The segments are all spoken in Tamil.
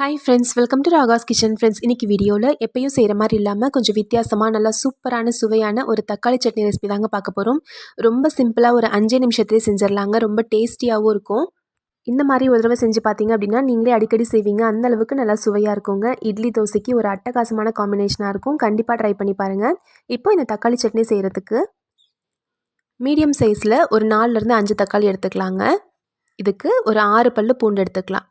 Hi friends welcome to Raga's kitchen friends இன்றைக்கி வீடியோவில் எப்பயும் செய்கிற மாதிரி இல்லாமல் கொஞ்சம் வித்தியாசமாக நல்லா சூப்பரான சுவையான ஒரு தக்காளி சட்னி ரெசிபி தாங்க பார்க்க போகிறோம் ரொம்ப சிம்பிளாக ஒரு அஞ்சே நிமிஷத்துலேயே செஞ்சிடலாங்க ரொம்ப டேஸ்டியாகவும் இருக்கும். இந்த மாதிரி ஒரு தடவை செஞ்சு பார்த்தீங்க அப்படின்னா நீங்களே அடிக்கடி செய்வீங்க. அந்த அளவுக்கு நல்லா சுவையாக இருக்குங்க. இட்லி தோசைக்கு ஒரு அட்டகாசமான காம்பினேஷனாக இருக்கும். கண்டிப்பாக ட்ரை பண்ணி பாருங்கள் இப்போ இந்த தக்காளி சட்னி செய்கிறதுக்கு மீடியம் சைஸில் ஒரு நாலுலேருந்து அஞ்சு தக்காளி எடுத்துக்கலாங்க. இதுக்கு ஒரு ஆறு பல்லு பூண்டு எடுத்துக்கலாம்.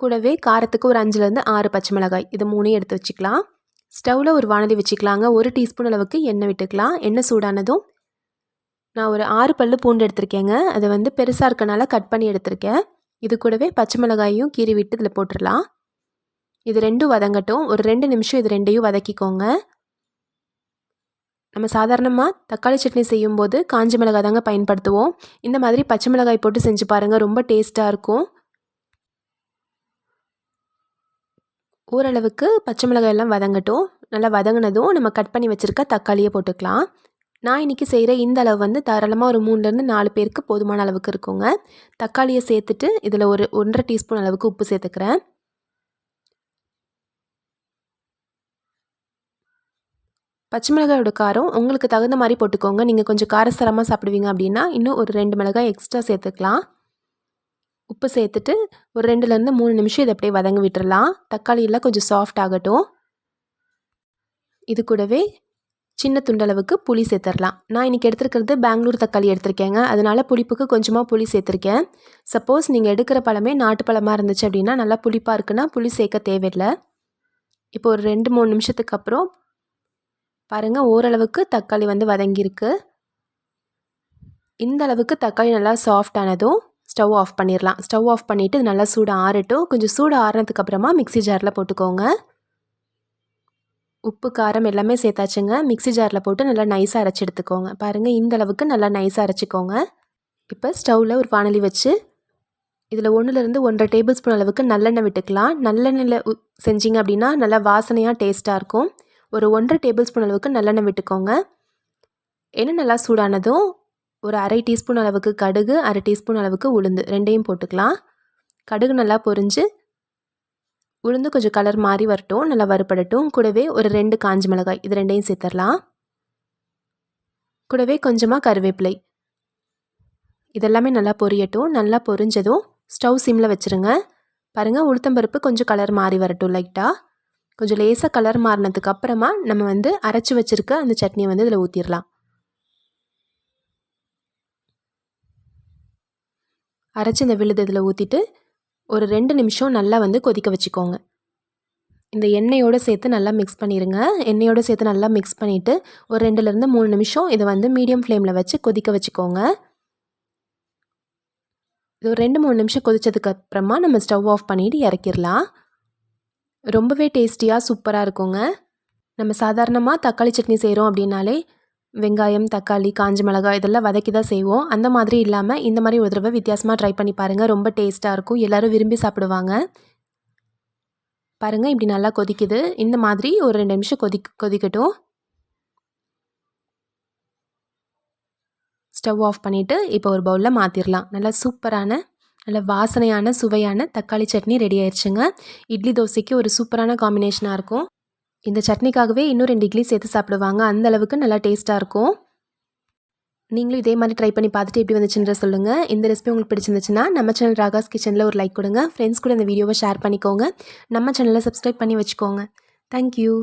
கூடவே காரத்துக்கு ஒரு அஞ்சுலேருந்து ஆறு பச்சை மிளகாய். இது மூணையும் எடுத்து வச்சுக்கலாம். ஸ்டவ்வில் ஒரு வானலி வச்சுக்கலாங்க. ஒரு டீஸ்பூன் அளவுக்கு எண்ணெய் விட்டுக்கலாம். எண்ணெய் சூடானதும் நான் ஒரு ஆறு பல்லு பூண்டு எடுத்திருக்கேங்க. அதை வந்து பெருசாக இருக்கனால கட் பண்ணி எடுத்திருக்கேன். இது கூடவே பச்சை மிளகாயும் கீறி விட்டு இதில் போட்டுடலாம். இது ரெண்டும் வதங்கட்டும். ஒரு ரெண்டு நிமிஷம் இது ரெண்டையும் வதக்கிக்கோங்க. நம்ம சாதாரணமாக தக்காளி சட்னி செய்யும்போது காஞ்ச மிளகாய் தாங்க பயன்படுத்துவோம். இந்த மாதிரி பச்சை மிளகாய் போட்டு செஞ்சு பாருங்கள் ரொம்ப டேஸ்ட்டாக இருக்கும். ஓரளவுக்கு பச்சை மிளகாய் எல்லாம் வதங்கட்டும். நல்லா வதங்கினதும் நம்ம கட் பண்ணி வச்சுருக்க தக்காளியை போட்டுக்கலாம். நான் இன்றைக்கி செய்கிற இந்த அளவு வந்து தாராளமாக ஒரு மூணுலேருந்து நாலு பேருக்கு போதுமான அளவுக்கு இருக்குங்க. தக்காளியை சேர்த்துட்டு இதில் ஒரு ஒன்றரை டீஸ்பூன் அளவுக்கு உப்பு சேர்த்துக்கிறேன். பச்சை மிளகாயோட காரம் உங்களுக்கு தகுந்த மாதிரி போட்டுக்கோங்க. நீங்கள் கொஞ்சம் காரசாரமாக சாப்பிடுவீங்க அப்படின்னா இன்னும் ஒரு ரெண்டு மிளகாய் எக்ஸ்ட்ரா சேர்த்துக்கலாம். உப்பு சேர்த்துட்டு ஒரு ரெண்டுலேருந்து மூணு நிமிஷம் இதை அப்படியே வதங்க விட்டுறலாம். தக்காளி எல்லாம் கொஞ்சம் சாஃப்ட் ஆகட்டும். இது கூடவே சின்ன துண்டளவுக்கு புளி சேர்த்துடலாம் நான் இன்றைக்கி எடுத்துருக்கிறது பெங்களூர் தக்காளி எடுத்திருக்கேங்க. அதனால் புளிப்புக்கு கொஞ்சமாக புளி சேர்த்துருக்கேன். சப்போஸ் நீங்கள் எடுக்கிற பழமே நாட்டு பழமாக இருந்துச்சு அப்படின்னா நல்லா புளிப்பாக இருக்குன்னா புளி சேர்க்க தேவையில்லை. இப்போ ஒரு ரெண்டு மூணு நிமிஷத்துக்கு அப்புறம் பாருங்கள் ஓரளவுக்கு தக்காளி வந்து வதங்கியிருக்கு. இந்த அளவுக்கு தக்காளி நல்லா சாஃப்டானதும் ஸ்டவ் ஆஃப் பண்ணிடலாம் ஸ்டவ் ஆஃப் பண்ணிவிட்டு நல்லா சூடு ஆறட்டும். கொஞ்சம் சூடு ஆறுனதுக்கப்புறமா மிக்சி ஜாரில் போட்டுக்கோங்க. உப்பு காரம் எல்லாமே சேர்த்தாச்சுங்க. மிக்சி ஜாரில் போட்டு நல்லா நைஸாக அரைச்சி எடுத்துக்கோங்க. பாருங்கள் இந்த அளவுக்கு நல்லா நைஸாக அரைச்சிக்கோங்க. இப்போ ஸ்டவ்வில் ஒரு வானலி வச்சு இதில் ஒன்றுலேருந்து ஒன்றரை டேபிள் ஸ்பூன் அளவுக்கு நல்லெண்ணெய் விட்டுக்கலாம். நல்லெண்ணெயில் செஞ்சிங்க அப்படின்னா நல்லா வாசனையாக டேஸ்ட்டாக இருக்கும். ஒரு ஒன்றரை டேபிள் ஸ்பூன் அளவுக்கு நல்லெண்ணெய் விட்டுக்கோங்க. எண்ணெய் நல்லா சூடானதும் ஒரு அரை டீஸ்பூன் அளவுக்கு கடுகு அரை டீஸ்பூன் அளவுக்கு உளுந்து. ரெண்டையும் போட்டுக்கலாம். கடுகு நல்லா பொரிஞ்சு உளுந்து கொஞ்சம் கலர் மாறி வரட்டும் நல்லா வறுப்படட்டும் கூடவே ஒரு ரெண்டு காஞ்சி மிளகாய் இது ரெண்டையும் சேர்த்துடலாம் கூடவே கொஞ்சமாக கருவேப்பிலை. இதெல்லாமே நல்லா பொரியட்டும். நல்லா பொரிஞ்சதும் ஸ்டவ் சிம்மில் வச்சுருங்க. பாருங்கள் உளுத்தம்பருப்பு கொஞ்சம் கலர் மாறி வரட்டும் லைட்டாக கொஞ்சம் லேசாக கலர் மாறினதுக்கு அப்புறமா நம்ம வந்து அரைச்சி வச்சுருக்க அந்த சட்னியை வந்து இதில் ஊற்றிடலாம் அரைச்சி இந்த விழுது இதில் ஊற்றிட்டு ஒரு ரெண்டு நிமிஷம் நல்லா வந்து கொதிக்க வச்சுக்கோங்க. இந்த எண்ணெயோடு சேர்த்து நல்லா மிக்ஸ் பண்ணிடுங்க எண்ணெயோடு சேர்த்து நல்லா மிக்ஸ் பண்ணிவிட்டு ஒரு ரெண்டுலேருந்து மூணு நிமிஷம் இதை வந்து மீடியம் ஃப்ளேமில் வச்சு கொதிக்க வச்சுக்கோங்க. இது ஒரு ரெண்டு மூணு நிமிஷம் கொதித்ததுக்கு அப்புறமா நம்ம ஸ்டவ் ஆஃப் பண்ணிவிட்டு இறக்கிடலாம். ரொம்பவே டேஸ்டியாக சூப்பராக இருக்குங்க. நம்ம சாதாரணமாக தக்காளி சட்னி செய்கிறோம் அப்படின்னாலே வெங்காயம் தக்காளி காஞ்ச மிளகாய் இதெல்லாம் வதக்கி தான் செய்வோம். அந்த மாதிரி இல்லாமல் இந்த மாதிரி ஒரு தடவை வித்தியாசமாக ட்ரை பண்ணி பாருங்கள் ரொம்ப டேஸ்ட்டாக இருக்கும். எல்லோரும் விரும்பி சாப்பிடுவாங்க. பாருங்கள் இப்படி நல்லா கொதிக்குது. இந்த மாதிரி ஒரு ரெண்டு நிமிஷம் கொதி கொதிக்கட்டும். ஸ்டவ் ஆஃப் பண்ணிவிட்டு இப்போ ஒரு பவுலில் மாற்றிடலாம் நல்லா சூப்பரான நல்ல வாசனையான சுவையான தக்காளி சட்னி ரெடி ஆயிடுச்சுங்க இட்லி தோசைக்கு ஒரு சூப்பரான காம்பினேஷனாக இருக்கும். இந்த சட்னிக்காகவே இன்னும் ரெண்டு இட்லி சேர்த்து சாப்பிடுவாங்க. அந்த அளவுக்கு நல்லா டேஸ்ட்டாக இருக்கும். நீங்களும் இதே மாதிரி ட்ரை பண்ணி பார்த்துட்டு எப்படி வந்துச்சுன்ற சொல்லுங்கள் இந்த ரெசிபி உங்களுக்கு பிடிச்சிருந்துச்சுன்னா நம்ம சேனல் ராகாஸ் கிச்சனில் ஒரு லைக் கொடுங்க. ஃப்ரெண்ட்ஸ் கூட இந்த வீடியோவை ஷேர் பண்ணிக்கோங்க. நம்ம சேனலை சப்ஸ்கிரைப் பண்ணி வச்சுக்கோங்க. தேங்க்யூ